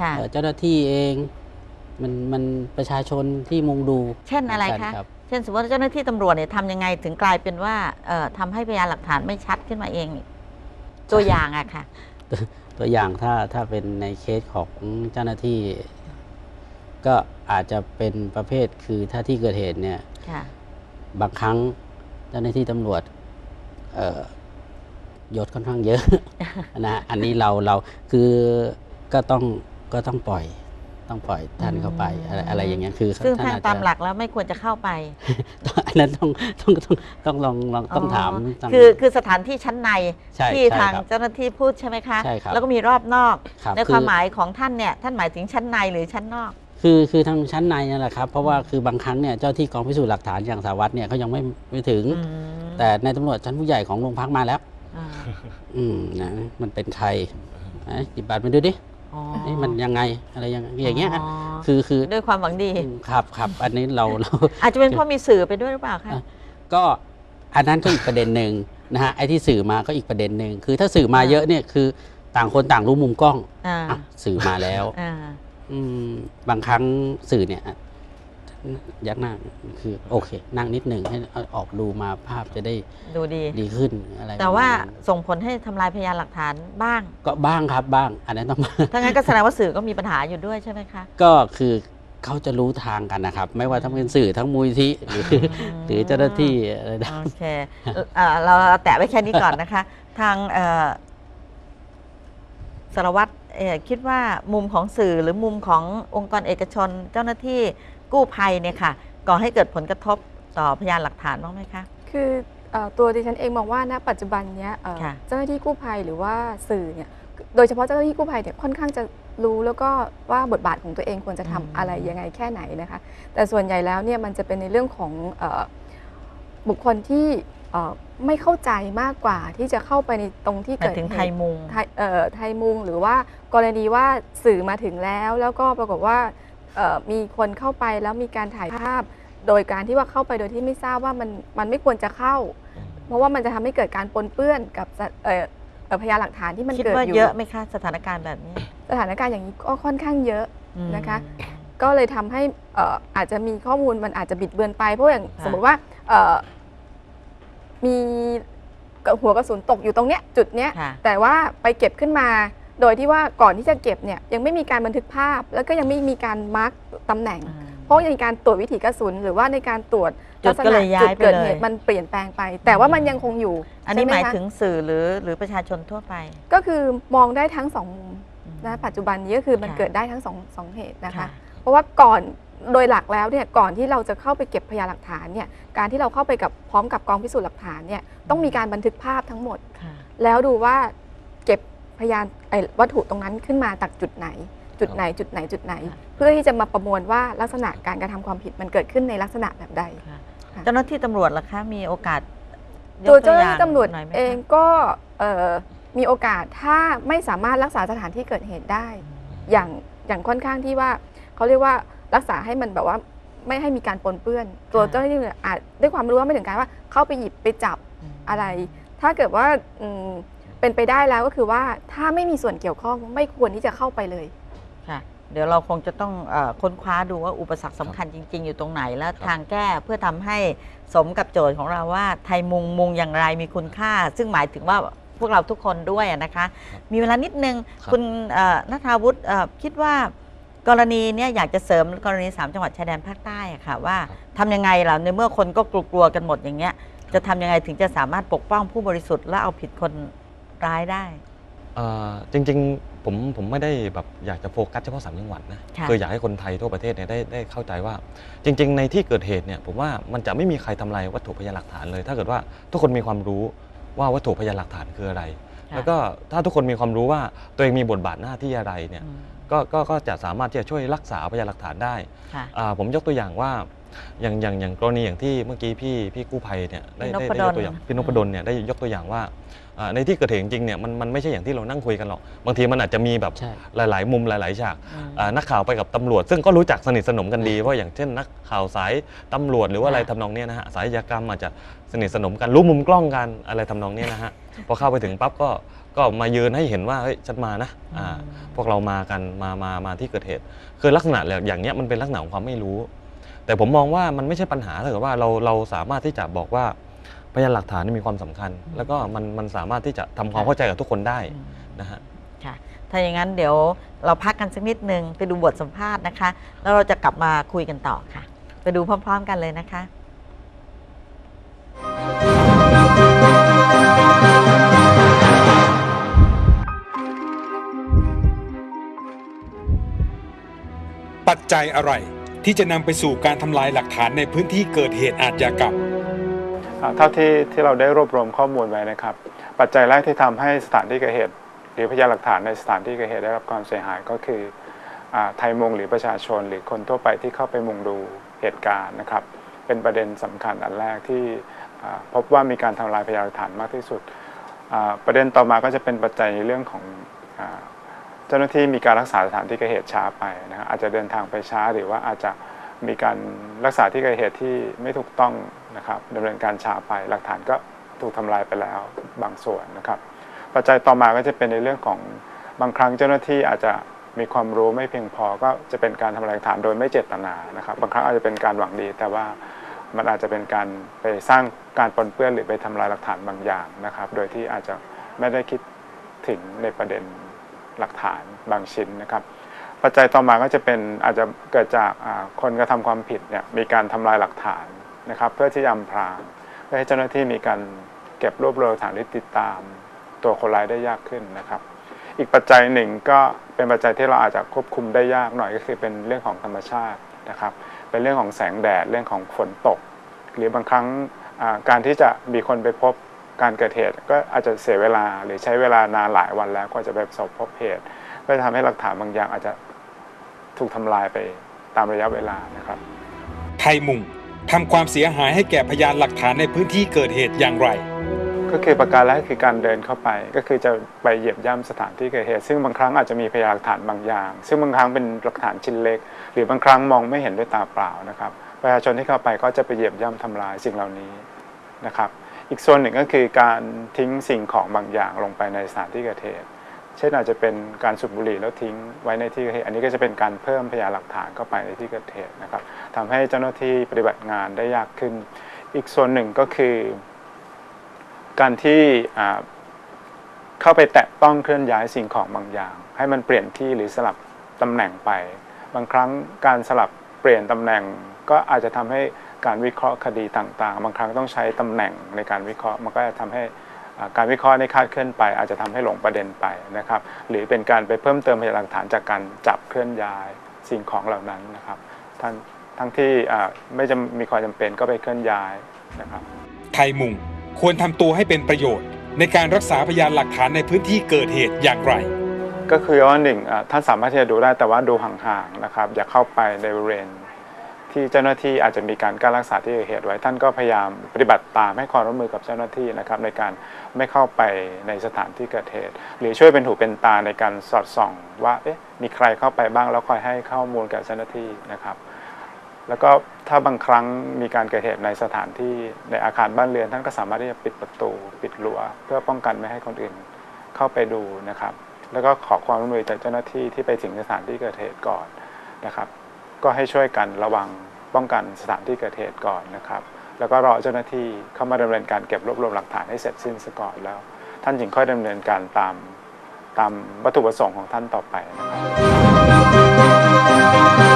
ค่ะเอ่อเจ้าหน้าที่เองมันมันประชาชนที่มุงดู เช่นอะไรเหมืคะกัรับเช่นสมมติว่าเจ้าหน้าที่ตำรวจเนี่ยทำยังไงถึงกลายเป็นว่าเอ่อทำให้พยานหลักฐานไม่ชัดขึ้นมาเองนี่ตัวอย่างอะค่ะ ตัวอย่างถ้าถ้าเป็นในเคสของเจ้าหน้าที่ ก็อาจจะเป็นประเภทคือถ้าที่เกิดเหตุเนี่ยค่ะบางครั้งเจ้าหน้าที่ตำรวจเอ่อยศค่อนข้างเยอะนะอันนี้เราเราคือก็ต้อง ก็ต้องปล่อยต้องปล่อยท่านเข้าไปอะไรอะไรอย่างเงี้ยคือซึ่งท่ทางอจจะตามหลักแล้วไม่ควรจะเข้าไปอันนั้นต้องต้องต้องต้องลองลองต้องถามทงคือคือสถานที่ชั้นในใช่ที่ใช่ทางครับเจ้าหน้าที่พูดใช่ไหมคะใช่ครับแล้วก็มีรอบนอกครับในคือความหมายของท่านเนี่ยท่านหมายถึงชั้นในหรือชั้นนอกคือคือทางชั้นในนั่นแหละครับ เพราะว่าคือบางครั้งเนี่ยเจ้าที่กองพิสูจน์หลักฐานอย่างสารวัตรเนี่ยเขายังไม่ไม่ถึงอืมแต่ในายตำรวจชั้นผู้ใหญ่ของโรงพักมาแล้วอ่าอืมนะมันเป็นใครไหนหยิบบัตรมาดูดิ อ๋อเอ๊ะมันยังไงอะไรยังไงอย่างเงี้ยฮะอ๋อคือคือด้วยความหวังดีอืมครับครับอันนี้เราเรา อาจจะเป็นเพราะมีสื่อไปด้วยหรือเปล่าคะอะก็อันนั้นก็อีกประเด็นหนึ่งนะฮะไอ้ที่สื่อมาก็อีกประเด็นหนึ่งคือถ้าสื่อมาเยอะเนี่ยคือต่างคนต่างรู้มุมกล้องอ่าอะสื่อมาแล้วอ่าอืมบางครั้งสื่อเนี่ยอะ ยักหน้าคือโอเค นั่งนิดหนึ่งให้เอาออกดูมาภาพจะได้ดูดีดีขึ้นอะไรแต่ว่าประมณนั้นส่งผลให้ทำลายพยานหลักฐานบ้าง ก็บ้างครับบ้าง อันนั้นต้องถ้างั้นก็แสดงว่าสื่อก็มีปัญหาอยู่ด้วยใช่ไหมคะ ก็คือเขาจะรู้ทางกันนะครับ ไม่ว่าทั้งเป็นสื่อทั้งมูลที่หรือหรือเจ้าหน้าที่อะไรนะโอเคเอ่อเราแตะไว้แค่นี้ก่อนนะคะ ทางเอ่อสารวัตรเอ่อคิดว่ามุมของสื่อหรือมุมขององค์กรเอกชนเจ้าหน้าที่ กู้ภัยเนี่ยค่ะก่อให้เกิดผลกระทบต่อพยานหลักฐานบ้างไหมคะ คือเอ่อตัวดิฉันเองมองว่าณปัจจุบันเนี้ยเอ่อค่ะ เจ้าหน้าที่กู้ภัยหรือว่าสื่อเนี่ยโดยเฉพาะเจ้าหน้าที่กู้ภัยเนี่ยค่อนข้างจะรู้แล้วก็ว่าบทบาทของตัวเองควรจะทำอืมอะไรยังไงแค่ไหนนะคะ แต่ส่วนใหญ่แล้วเนี่ยมันจะเป็นในเรื่องของเออบุคคลที่เอ่อไม่เข้าใจมากกว่าที่จะเข้าไปในตรงที่หมายเกิดถึงเหไทยตุ มุง ไทยเอ่อไทยมุงหรือว่ากรณีว่าสื่อมาถึงแล้ว แล้วก็ปรากฏว่าเอ่อ มีคนเข้าไปแล้วมีการถ่ายภาพ โดยการที่ว่าเข้าไปโดยที่ไม่ทราบว่ามันมันไม่ควรจะเข้า เพราะว่ามันจะทำให้เกิดการปนเปื้อนกับสะเอ่อเอ่อพยานหลักฐานที่มันคิดเกิดว่าอยู่เยอะไหมคะสถานการณ์แบบนี้ สถานการณ์อย่างนี้ก็ค่อนข้างเยอะอืมนะคะ ก็เลยทำให้เอ่ออาจจะมีข้อมูลมันอาจจะบิดเบือนไปเพราะอย่างค่ะสมมติว่าเอ่อมีหัวกระสุนตกอยู่ตรงเนี้ยจุดเนี้ยค่ะแต่ว่าไปเก็บขึ้นมา โดยที่ว่าก่อนที่จะเก็บเนี่ยยังไม่มีการบันทึกภาพ แล้วก็ยังไม่มีการมาร์กตำแหน่งอืมเพราะในการตรวจวิถีกระสุน หรือว่าในการตรวจจุดก็เลยย้ายจุดเกิดไปเลยเหตุมันเปลี่ยนแปลงไป แต่ว่ามันยังคงอยู่ อันนี้หใช่มายคะถึงสื่อหรือหรือประชาชนทั่วไป ก็คือมองได้ทั้งสองมุมนะปัจจุบันนี้ก็คือมันค่ะเกิดได้ทั้งสองสองเหตุนะคะค่ะเพราะว่าก่อนโดยหลักแล้วเนี่ยก่อนที่เราจะเข้าไปเก็บพยานหลักฐานเนี่ยการที่เราเข้าไปกับพร้อมกับกองพิสูจน์หลักฐานเนี่ยต้องมีการบันทึกภาพทั้งหมดค่ะแล้วดูว่าเก็บ พยานไอ้วัตถุตรงนั้นขึ้นมาจากจุดไหน จุดไหนจุดไหนจุดไหนค่ะเพื่อที่จะมาประมวลว่าลักษณะการกระทำความผิดมันเกิดขึ้นในลักษณะแบบใดค่ะค่ะเจ้าหน้าที่ตำรวจล่ะคะมีโอกาสยตัวกเจ้าหน้าอย่ที่ตำรวจหน่ยไหมคะเองก็เอ่อมีโอกาสถ้าไม่สามารถรักษาสถานที่เกิดเหตุได้ อย่างอย่างค่อนข้างที่ว่าเขาเรียกว่ารักษาให้มันแบบว่าไม่ให้มีการปนเปื้อน ตัวค่ะเจ้าหน้าที่เนี่ยอาจด้วยความรู้ว่าไม่ถึงการว่าเข้าไปหยิบไปจับมอะไร ถ้าเกิดว่าอืม เป็นไปได้แล้วก็คือว่าถ้าไม่มีส่วนเกี่ยวข้องไม่ควรที่จะเข้าไปเลย ค่ะ เดี๋ยวเราคงจะต้องเออค้นคว้าดูว่าอุปสรรคสำคัญจริง ๆ อยู่ตรงไหน และทางแก้เพื่อทำให้สมกับโจทย์ของเราว่าไทยมุงมุงอย่างไรมีคุณค่า ซึ่งหมายถึงว่าพวกเราทุกคนด้วยอะนะคะ มีเวลานิดนึงครับคุณเอ่อนัทาวุฒิเอ่อคิดว่ากรณีเนี้ยอยากจะเสริมกรณี 3 จังหวัดชายแดนภาคใต้อะค่ะว่าทำยังไงล่ะในเมื่อคนก็กลัวๆกันหมดอย่างเงี้ยจะทำยังไงถึงจะสามารถปกป้องผู้บริสุทธิ์และเอาผิดคน ร้ายได้ เอ่อจริงๆผมผมไม่ได้แบบอยากจะโฟกัสเฉพาะสามจังหวัดนะค่ะ คืออยากให้คนไทยทั่วประเทศเนี่ยได้ได้เข้าใจว่า จริง ๆ ในที่เกิดเหตุเนี่ยผมว่ามันจะไม่มีใครทำลายวัตถุพยานหลักฐานเลย ถ้าเกิดว่าทุกคนมีความรู้ว่าวัตถุพยานหลักฐานคืออะไร แล้วก็ถ้าทุกคนมีความรู้ว่าตัวเองมีบทบาทหน้าที่อะไรเนี่ย อืม ก็ก็ก็จะสามารถที่จะช่วยรักษาพยานหลักฐานได้ค่ะ อ่าผมยกตัวอย่างว่าอย่างอย่างอย่างกรณีอย่างที่เมื่อกี้พี่พี่กู้ภัยเนี่ยได้พี่ได้นพดลได้ยกตัวอย่างพี่นพดลเนี่ยได้ยกตัวอย่างว่าอ่าในที่เกิดเหตุจริงๆเนี่ยมันมันไม่ใช่อย่างที่เรานั่งคุยกันหรอกบางทีมันอาจจะมีแบบใช่ หลาย ๆ มุมหลาย ๆ ฉาก อืม อ่านักข่าวไปกับตำรวจ ซึ่งก็รู้จักสนิทสนมกันดีเพราะอย่างเช่นนักข่าวสายตำรวจหรือว่าอะไรค่ะ ทำนองเนี้ยนะฮะสายอาชญากรรมอาจจะสนิทสนมกันรู้มุมกล้องกันอะไรทำนองเนี้ยนะฮะพอเข้าไปถึงปั๊บก็ ก็มายืนให้เห็นว่าเฮ้ยฉันมานะอ่าพวกเรามากันมามามาที่เกิดเหตุ คือลักษณะอย่างเนี้ยมันเป็นลักษณะของความไม่รู้ แต่ผมมองว่ามันไม่ใช่ปัญหาถ้าเกิดว่าเราเราสามารถที่จะบอกว่าพยานหลักฐานนี่มีความสำคัญ แล้วก็มันมันสามารถที่จะทำความเข้าใจกับทุกคนได้นะฮะค่ะถ้าอย่างนั้นเดี๋ยวเราพักกันสักนิดนึงไปดูบทสัมภาษณ์นะคะ แล้วเราจะกลับมาคุยกันต่อค่ะ ไปดูพร้อม ๆ กันเลยนะคะ ปัจจัยอะไรที่จะนำไปสู่การทำลายหลักฐานในพื้นที่เกิดเหตุอาชญากรรมเท่าที่ที่เราได้รวบรวมข้อมูลไว้นะครับ ปัจจัยแรกที่ทำให้สถานที่เกิดเหตุ หรือพยานหลักฐานในสถานที่เกิดเหตุได้รับความเสียหายก็คืออไทยมุงหรือประชาชน หรือคนทั่วไปที่เข้าไปมุงดูเหตุการณ์นะครับ เป็นประเด็นสำคัญอันแรกที่พบว่ามีการทำลายพยานหลักฐานมากที่สุด ประเด็นต่อมาก็จะเป็นปัจจัยในเรื่องของ เจ้าหน้าที่มีการรักษาสถานที่เกิดเหตุช้าไปนะครับอาจจะเดินทางไปช้าหรือว่าอาจจะมีการรักษาที่เกิดเหตุที่ไม่ถูกต้องนะครับดำเนินการช้าไป หลักฐานก็ถูกทำลายไปแล้วบางส่วนนะครับ ปัจจัยต่อมาก็จะเป็นในเรื่องของบางครั้งเจ้าหน้าที่อาจจะมีความรู้ไม่เพียงพอก็จะเป็นการทำลายหลักฐานโดยไม่เจตนานะครับ บางครั้งอาจจะเป็นการหวังดี แต่ว่ามันอาจจะเป็นการไปสร้างการปนเปื้อนหรือไปทำลายหลักฐานบางอย่างนะครับ โดยที่อาจจะไม่ได้คิดถึงในประเด็น หลักฐานบางชิ้นนะครับ ปัจจัยต่อมาก็จะเป็นอาจจะเกิดจากคนกระทำความผิดเนี่ยมีการทำลายหลักฐานนะครับ เพื่อที่จะอำพรางเพื่อให้เจ้าหน้าที่มีการเก็บรวบรวมหลักฐานที่ติดตาม ตัวคนร้ายได้ยากขึ้นนะครับ อีกปัจจัยหนึ่งก็เป็นปัจจัยที่เราอาจจะควบคุมได้ยากหน่อยก็คือเป็นเรื่องของธรรมชาตินะครับ เป็นเรื่องของแสงแดดเรื่องของฝนตก หรือบางครั้งการที่จะมีคนไปพบ การเกิดเหตุก็อาจจะเสียเวลาหรือใช้เวลานานหลายวันแล้วก็จะไปประสบพบเหตุ ก็จะทำให้หลักฐานบางอย่างอาจจะถูกทำลายไปตามระยะเวลานะครับ ไทยมุงทำความเสียหายให้แก่พยานหลักฐานในพื้นที่เกิดเหตุอย่างไร ก็คือประการแรกคือการเดินเข้าไป ก็คือจะไปเหยียบย่ำสถานที่เกิดเหตุ ซึ่งบางครั้งอาจจะมีพยานหลักฐานบางอย่าง ซึ่งบางครั้งเป็นหลักฐานชิ้นเล็ก หรือบางครั้งมองไม่เห็นด้วยตาเปล่านะครับประชาชนที่เข้าไปก็จะไปเหยียบย่ำทำลายสิ่งเหล่านี้นะครับ อีกส่วนหนึ่งก็คือการทิ้งสิ่งของบางอย่างลงไปในสถานที่เกิดเหตุ เช่นอาจจะเป็นการสูบบุหรี่แล้วทิ้งไว้ในที่เกิดเหตุ อันนี้ก็จะเป็นการเพิ่มพยานหลักฐานเข้าไปในที่เกิดเหตุนะครับทำให้เจ้าหน้าที่ปฏิบัติงานได้ยากขึ้น อีกส่วนหนึ่งก็คือ การที่เข้าไปแตะต้องเคลื่อนย้ายสิ่งของบางอย่าง ให้มันเปลี่ยนที่หรือสลับตำแหน่งไป บางครั้งการสลับเปลี่ยนตำแหน่ง ก็อาจจะทำให้การวิเคราะห์คดีต่างๆ บางครั้งต้องใช้ตำแหน่งในการวิเคราะห์ มันก็จะทำให้อ่าการวิเคราะห์ในคลาดเคลื่อนไป อาจจะทำให้หลงประเด็นไปนะครับ หรือเป็นการไปเพิ่มเติมพยานหลักฐานจากการจับเคลื่อนย้ายสิ่งของเหล่านั้นนะครับทั้งทั้งที่อ่าไม่จำมีความจำเป็นก็ไปเคลื่อนย้ายนะครับไทยมุงควรทำตัวให้เป็นประโยชน์ ในการรักษาพยานหลักฐานในพื้นที่เกิดเหตุอย่างไร ก็คือว่าหนึ่งอ่าท่านสามารถที่จะดูได้แต่ว่าดูห่างๆนะครับอย่าเข้าไปในบริเวณ ที่เจ้าหน้าที่อาจจะมีการการรักษาที่เกิดเหตุไว้ ท่านก็พยายามปฏิบัติตามให้ความร่วมมือกับเจ้าหน้าที่นะครับในการไม่เข้าไปในสถานที่เกิดเหตุ หรือช่วยเป็นหูเป็นตาในการสอดส่องว่าเอ๊ะมีใครเข้าไปบ้างแล้วคอยให้ข้อมูลกับเจ้าหน้าที่นะครับ แล้วก็ถ้าบางครั้งมีการเกิดเหตุในสถานที่ในอาคารบ้านเรือนท่านก็สามารถที่จะปิดประตู ปิดรั้วเพื่อป้องกันไม่ให้คนอื่นเข้าไปดูนะครับ แล้วก็ขอความร่วมมือจากเจ้าหน้าที่ที่ไปถึงสถานที่เกิดเหตุก่อนนะครับ ก็ให้ช่วยกันระวังป้องกันสถานที่เกิดเหตุก่อนนะครับ แล้วก็รอเจ้าหน้าที่เข้ามาดำเนินการเก็บรวบรวมหลักฐานให้เสร็จสิ้นซะก่อนแล้ว ท่านจึงค่อยดำเนินการตามตามวัตถุประสงค์ของท่านต่อไปนะครับ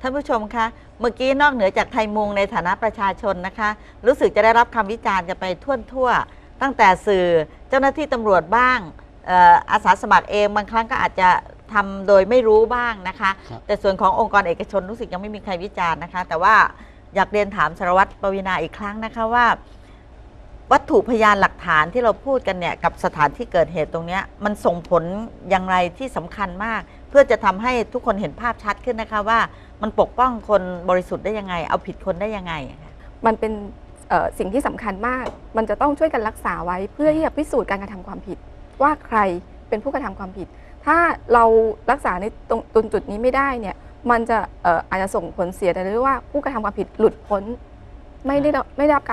ท่านผู้ชมคะ เมื่อกี้นอกเหนือจากไทยมุงในฐานะประชาชนนะคะ รู้สึกจะได้รับคำวิจารณ์กันไปทั่วทั่วๆตั้งแต่สื่อเจ้าหน้าที่ตำรวจบ้างเอ่ออาสาสมัครเองบางครั้งก็อาจจะทำโดยไม่รู้บ้างนะคะครับแต่ส่วนขององค์กรเอกชนรู้สึกยังไม่มีใครวิจารณ์นะคะ แต่ว่าอยากเรียนถามสารวัตรปวีนาอีกครั้งนะคะว่า วัตถุพยานหลักฐานที่เราพูดกันเนี่ยกับสถานที่เกิดเหตุตรงเนี้ยมันส่งผลอย่างไรที่สำคัญมาก เพื่อจะทำให้ทุกคนเห็นภาพชัดขึ้นนะคะว่ามันปกป้องคนบริสุทธิ์ได้ยังไง เอาผิดคนได้ยังไง มันเป็นสิ่งที่สำคัญมาก มันจะต้องช่วยกันรักษาไว้เพื่อที่จะพิสูจน์การกระทำความผิด ว่าใครเป็นผู้กระทำความผิด ถ้าเรารักษาในตรงตรงจุดนี้ไม่ได้เนี่ย มันจะอาจจะส่งผลเสียแต่เรียกว่าผู้กระทำความผิดหลุดพ้น ไม่ได้ไม่ได้รับการ